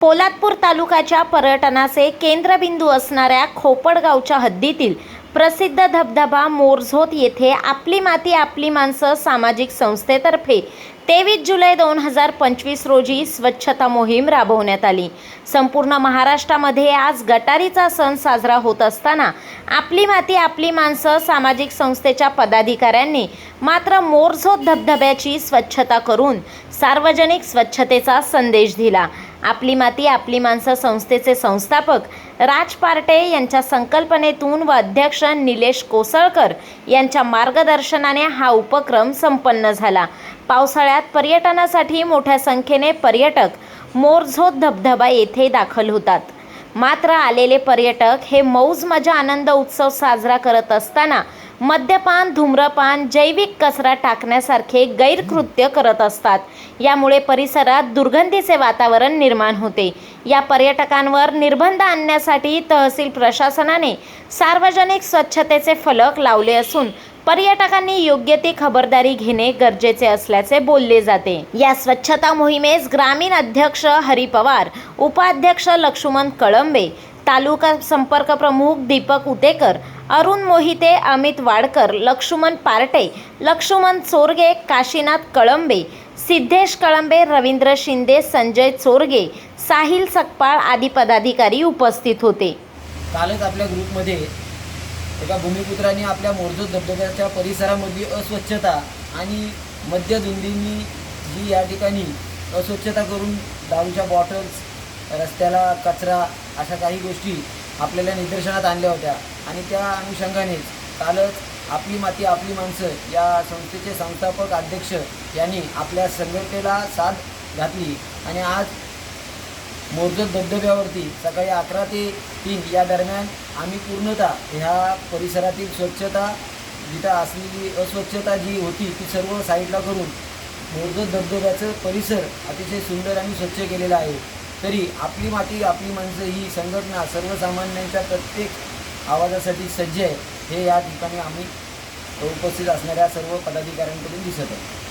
पोलादपूर तालुक्याच्या पर्यटनाचे केंद्रबिंदू असणाऱ्या खोपडगावच्या हद्दीतील प्रसिद्ध धबधबा मोरझोत येथे आपली माती आपली माणसं सामाजिक संस्थेतर्फे तेवीस जुलै दोन हजार पंचवीस रोजी स्वच्छता मोहीम राबवण्यात आली. संपूर्ण महाराष्ट्रामध्ये आज गटारीचा सण साजरा होत असताना आपली माती आपली माणसं सामाजिक संस्थेच्या पदाधिकाऱ्यांनी मात्र मोरझोत धबधब्याची स्वच्छता करून सार्वजनिक स्वच्छतेचा संदेश दिला. आपली माती आपली माणसं संस्थेचे संस्थापक राज पार्टे यांच्या संकल्पनेतून व अध्यक्ष निलेश कोसळकर यांच्या मार्गदर्शनाने हा उपक्रम संपन्न झाला. पावसाळ्यात पर्यटनासाठी मोठ्या संख्येने पर्यटक मोरझोत धबधबा येथे दाखल होतात. मात्र आलेले पर्यटक हे मौज मजा आनंद उत्सव साजरा करत असताना मद्यपान धूम्रपान जैविक कचरा टाकण्यासारखे गैरकृत्य करत असतात. यामुळे परिसरात दुर्गंधीचे वातावरण निर्माण होते. या पर्यटकांवर निर्बंध आणण्यासाठी तहसील प्रशासनाने सार्वजनिक स्वच्छतेचे फलक लावले असून पर्यटकांनी योग्य ती खबरदारी घेणे गरजेचे असल्याचे बोलले जाते. या स्वच्छता मोहिमेस ग्रामीण अध्यक्ष हरी पवार उपाध्यक्ष लक्ष्मण कळंबे तालुका संपर्क प्रमुख दीपक उतेकर अरुण मोहिते अमित वाडकर लक्ष्मण पार्टे लक्ष्मण चोरगे काशीनाथ कळंबे सिद्धेश कळंबे रवींद्र शिंदे संजय चोरगे साहिल सकपाळ आदी पदाधिकारी उपस्थित होते. कालच आपल्या ग्रुपमध्ये एका भूमिपुत्राने आपल्या मोरजोत धबधब्याच्या परिसरामधली अस्वच्छता आणि मद्यधुंदींनी जी या ठिकाणी अस्वच्छता करून दारूच्या बॉटल्स रस्त्याला कचरा अशा काही गोष्टी आपल्याला निदर्शनात आणल्या होत्या. आणि त्या अनुषंगानेच कालच आपली माती आपली माणसं या संस्थेचे संस्थापक अध्यक्ष यांनी आपल्या संघटनेला साथ घातली. आणि आज मोर्जत धबधब्यावरती सकाळी अकरा ते तीन या दरम्यान आम्ही पूर्णतः ह्या परिसरातील स्वच्छता जिथं असलेली अस्वच्छता जी होती ती सर्व साईडला करून मोर्जत धबधब्याचं परिसर अतिशय सुंदर आणि स्वच्छ केलेला आहे. तरी आपली माती आपली माणसं ही संघटना सर्वसामान्यांच्या प्रत्येक आवाजासाठी सज्ज आहे. हे या ठिकाणी आम्ही उपस्थित असणाऱ्या सर्व पदाधिकाऱ्यांकडून दिसत आहे.